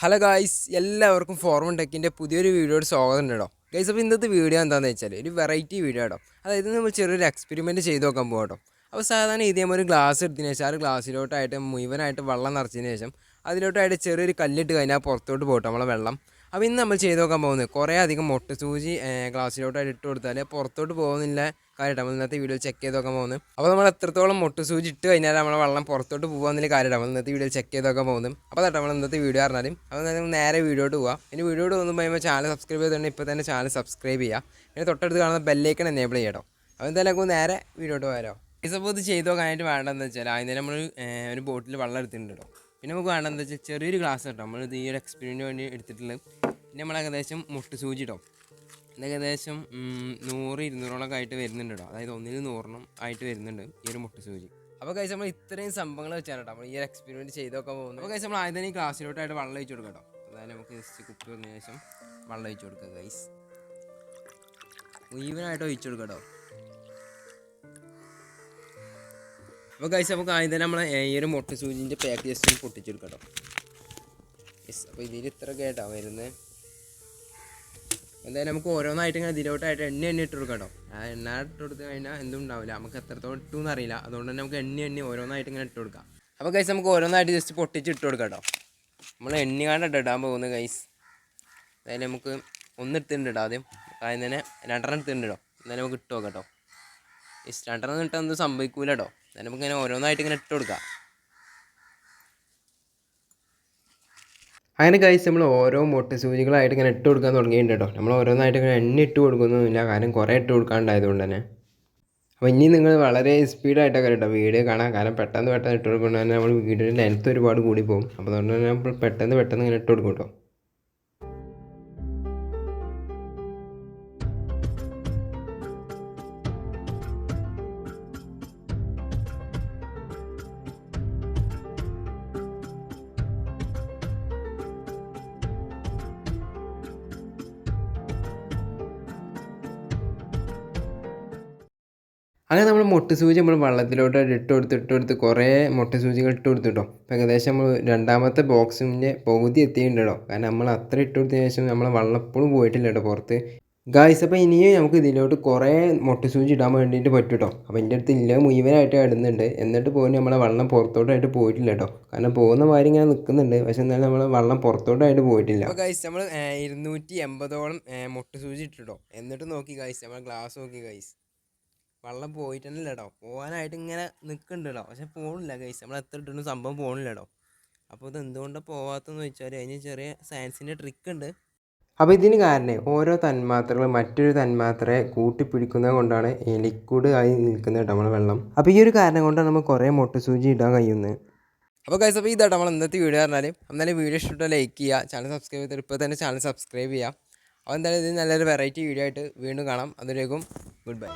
Hello guys എല്ലാവർക്കും ഫോർമൺ ടെക്കിന്റെ പുതിയൊരു വീഡിയോയുടെ സ്വാഗതം കേട്ടോ ഗൈസ് അപ്പോൾ ഇന്നത്തെ വീഡിയോ എന്താണെന്ന് വെച്ചാൽ ഒരു വെറൈറ്റി വീഡിയോ കേട്ടോ അതായത് നമ്മൾ ചെറിയൊരു എക്സ്പെരിമെന്റ് ചെയ്ത് നോക്കാൻ പോകാം കേട്ടോ അപ്പോൾ സാധാരണ ഇതേപോലെ ഒരു ഗ്ലാസ് എടുത്തതിന് ശേഷം ആ ഗ്ലാസ്സിലോട്ടായിട്ട് മുഴുവനായിട്ട് വെള്ളം നിറച്ചതിന് ശേഷം അതിലോട്ടായിട്ട് ചെറിയൊരു കല്ലിട്ട് കഴിഞ്ഞാൽ പുറത്തോട്ട് പോകട്ടോ നമ്മളെ വെള്ളം. അപ്പോൾ ഇന്ന് നമ്മൾ ചെയ്ത് നോക്കാൻ പോകുന്നത് കുറേ അധികം മുട്ട സൂചി ഗ്ലാസ്സിലോട്ടായിട്ട് ഇട്ട് കൊടുത്താൽ പുറത്തോട്ട് പോകുന്നില്ല കാര്യമായിട്ട്. നമ്മൾ ഇന്നത്തെ വീഡിയോ ചെക്ക് ചെയ്ത് നോക്കാൻ പോകുന്നത് അപ്പോൾ നമ്മൾ എത്രത്തോളം മുട്ട സൂചി ഇട്ട് കഴിഞ്ഞാൽ നമ്മളെ വെള്ളം പുറത്തോട്ട് പോകുന്നതിൽ കാര്യമായിട്ട് നമ്മൾ ഇന്നത്തെ വീഡിയോ ചെക്ക് ചെയ്ത് നോക്കാൻ പോകുന്നത് അപ്പോൾ അതാ നമ്മൾ ഇന്നത്തെ വീഡിയോ പറഞ്ഞാലും. അപ്പോൾ നമ്മൾ നേരെ വീഡിയോട്ട് പോവാം. ഇനി വീഡിയോട്ട് പോകുമ്പോൾ കഴിയുമ്പോൾ ചാനൽ സബ്സ്ക്രൈബ് ചെയ്തുകൊണ്ട് ഇപ്പോൾ തന്നെ ചാനൽ സബ്സ്ക്രൈബ് ചെയ്യുക പിന്നെ തൊട്ടടുത്ത് കാണുന്ന ബെല്ലേക്കൺ എനേബിൾ ചെയ്യട്ടോ. അപ്പോൾ എന്തായാലും നമുക്ക് നേരെ വീഡിയോട്ട് പോയാലോ. ഇസപ്പോൾ ഇത് ചെയ്ത് നോക്കാനായിട്ട് വേണ്ടതെന്ന് വെച്ചാൽ അതിന് നമ്മൾ ഒരു ബോട്ടിൽ വെള്ളം എടുത്തിട്ടുണ്ട് കേട്ടോ. പിന്നെ നമുക്ക് വേണ്ടതെന്ന് വെച്ചാൽ ചെറിയൊരു ഗ്ലാസ് കേട്ടോ നമ്മൾ ഈ ഒരു എക്സ്പീരിയന്റിന് വേണ്ടി എടുത്തിട്ടുള്ളത്. പിന്നെ നമ്മൾ ഏകദേശം മുട്ട് സൂചി കേട്ടോ ഇത് ഏകദേശം നൂറ് ഇരുന്നൂറോളൊക്കെ ആയിട്ട് വരുന്നുണ്ട് കേട്ടോ അതായത് ഒന്നിൽ നൂറിനും ആയിട്ട് വരുന്നുണ്ട് ഈ ഒരു മുട്ട് സൂചി. അപ്പോൾ കഴിച്ച് നമ്മൾ ഇത്രയും സംഭവങ്ങൾ വെച്ചാണ് കേട്ടോ നമ്മൾ ഈ ഒരു എക്സ്പെരിമെന്റ് ചെയ്തൊക്കെ പോകുന്നത്. അപ്പോൾ കഴിച്ച് നമ്മൾ ആദ്യം ഈ ഗ്ലാസ്സിലോട്ടായിട്ട് വെള്ളം ഒഴിച്ച് കൊടുക്കാം കേട്ടോ അതായത് നമുക്ക് ജസ്റ്റ് കുപ്പി വന്നതിന് ശേഷം വെള്ളം ഒഴിച്ച് കൊടുക്കുക ഗൈസ് ഈവനായിട്ട് ഒഴിച്ചു കൊടുക്കാം കേട്ടോ അപ്പോൾ കഴിച്ച് നമുക്ക് ആദ്യം തന്നെ നമ്മളെ ഈ ഒരു മുട്ട സൂചിന്റെ പാക്ക് ജസ്റ്റ് പൊട്ടിച്ചെടുക്കട്ടോ. പൊട്ടിച്ചെടുക്കാം കേട്ടോ യെസ് അപ്പോൾ ഇതിൽ ഇത്ര കേട്ടോ വരുന്നത് എന്തായാലും നമുക്ക് ഓരോന്നായിട്ട് ഇങ്ങനെ ഇതിലോട്ടായിട്ട് എണ്ണ എണ്ണ ഇട്ട് കൊടുക്കാം കേട്ടോ ആ എണ്ണ ഇട്ട് കൊടുത്തു കഴിഞ്ഞാൽ എന്തും ഉണ്ടാവില്ല. നമുക്ക് എത്രത്തോളം ഇട്ടു എന്നറിയില്ല അതുകൊണ്ട് തന്നെ നമുക്ക് എണ്ണ എണ്ണി ഓരോന്നായിട്ട് ഇങ്ങനെ ഇട്ട് കൊടുക്കാം. അപ്പോൾ കൈസ് നമുക്ക് ഓരോന്നായിട്ട് ജസ്റ്റ് പൊട്ടിച്ച് ഇട്ട് കൊടുക്കാം കേട്ടോ നമ്മൾ എണ്ണി കാണ്ടിട്ട് ഇടാൻ പോകുന്നത് കൈസ് അതായത് നമുക്ക് ഒന്ന് എടുത്തിട്ടുണ്ട് കേട്ടോ ആദ്യം. ആദ്യം തന്നെ രണ്ടെണ്ണം എടുത്തിട്ടുണ്ട് കേട്ടോ എന്നാലും നമുക്ക് ഇട്ട് നോക്കാം കേട്ടോ. രണ്ടെണ്ണം ഇട്ടാൽ ഒന്നും സംഭവിക്കൂല കേട്ടോ. എന്നാലും നമുക്ക് ഇങ്ങനെ ഓരോന്നായിട്ട് ഇങ്ങനെ ഇട്ട് കൊടുക്കാം. അങ്ങനെ കഴിച്ച് നമ്മൾ ഓരോ മുട്ട സൂചികളായിട്ട് ഇങ്ങനെ ഇട്ട് കൊടുക്കാൻ തുടങ്ങിയിട്ടുണ്ട് കേട്ടോ. നമ്മൾ ഓരോന്നായിട്ട് ഇങ്ങനെ എണ്ണ ഇട്ട് കൊടുക്കുന്നൊന്നുമില്ല കാരണം കുറേ ഇട്ട് കൊടുക്കാണ്ടായതുകൊണ്ട് തന്നെ. അപ്പോൾ ഇനി നിങ്ങൾ വളരെ സ്പീഡായിട്ടൊക്കെ കേട്ടോ വീഡിയോ കാണാൻ കാരണം പെട്ടെന്ന് പെട്ടെന്ന് ഇട്ട് കൊടുക്കുന്നത് തന്നെ നമ്മൾ വീഡിയോയുടെ ലെങ്ത്ത് ഒരുപാട് കൂടി പോകും. അപ്പോൾ അതുകൊണ്ട് തന്നെ നമ്മൾ പെട്ടെന്ന് പെട്ടെന്ന് ഇങ്ങനെ ഇട്ട് കൊടുക്കും കേട്ടോ. അങ്ങനെ നമ്മൾ മുട്ട സൂചി നമ്മൾ വെള്ളത്തിലോട്ട് ഇട്ട് കൊടുത്ത് ഇട്ട് കൊടുത്ത് കുറേ മുട്ട സൂചികൾ ഇട്ട് കൊടുത്തു കേട്ടോ അപ്പോൾ ഏകദേശം നമ്മൾ രണ്ടാമത്തെ ബോക്സിന്റെ പകുതി എത്തിയിട്ടുണ്ട് കാരണം നമ്മൾ അത്ര ഇട്ട് കൊടുത്തതിന് ശേഷം നമ്മൾ വള്ളപ്പോഴും പോയിട്ടില്ല കേട്ടോ പുറത്ത്. ഗായ്സ് അപ്പോൾ ഇനിയും നമുക്ക് ഇതിലോട്ട് കുറേ മുട്ട സൂചി ഇടാൻ വേണ്ടിയിട്ട് പറ്റും കേട്ടോ അപ്പോൾ എന്റെ അടുത്ത് ഇല്ല മുഴുവനായിട്ട് ഇടുന്നുണ്ട്. എന്നിട്ട് പോലും നമ്മളെ വള്ളം പുറത്തോട്ടായിട്ട് പോയിട്ടില്ല കേട്ടോ കാരണം പോകുന്ന മാതിരി ഇങ്ങനെ നിൽക്കുന്നുണ്ട്. പക്ഷേ എന്നാലും നമ്മളെ വള്ളം പുറത്തോട്ടായിട്ട് പോയിട്ടില്ല. അപ്പോൾ ഗൈസ് നമ്മൾ ഇരുന്നൂറ്റി എൺപതോളം മുട്ട സൂചി ഇട്ടിട്ടോ. എന്നിട്ട് നോക്കി ഗൈസ് നമ്മൾ ഗ്ലാസ് നോക്കി ഗൈസ് വെള്ളം പോയിട്ട് തന്നെ പോകാനായിട്ട് ഇങ്ങനെ നിൽക്കുന്നുണ്ട് കേട്ടോ പക്ഷെ പോകണില്ല ഗൈസ് നമ്മൾ എത്ര ഇട്ടിട്ടും സംഭവം പോകണില്ല കേട്ടോ അപ്പോൾ ഇത് എന്തുകൊണ്ടാണ് പോകാത്തതെന്ന് വെച്ചാൽ അതിന് ചെറിയ സയൻസിന്റെ ട്രിക്ക് ഉണ്ട് അപ്പോൾ ഇതിന് കാരണം ഓരോ തന്മാത്രകൾ മറ്റൊരു തന്മാത്രയെ കൂട്ടിപ്പിടിക്കുന്നത് കൊണ്ടാണ് എലിക്കൂട് ആയി നിൽക്കുന്നത് കേട്ടോ നമ്മൾ വെള്ളം. അപ്പോൾ ഈ ഒരു കാരണം കൊണ്ടാണ് നമ്മൾ കുറേ മുട്ടസൂചി ഇടാൻ കഴിയുന്നത്. അപ്പോൾ കൈസ് അപ്പോൾ ഇതാട്ടോ നമ്മൾ ഇന്നത്തെ വീഡിയോ പറഞ്ഞാൽ എന്നാലും വീഡിയോ ഇഷ്ടപ്പെട്ടാൽ ലൈക്ക് ചെയ്യുക ചാനൽ സബ്സ്ക്രൈബ് ചെയ്തിട്ട് ഇപ്പോൾ തന്നെ ചാനൽ സബ്സ്ക്രൈബ് ചെയ്യുക അപ്പോൾ എന്തായാലും ഇത് നല്ലൊരു വെറൈറ്റി വീഡിയോ ആയിട്ട് വീണ്ടും കാണാം. അതിലേക്കും ഗുഡ് ബൈ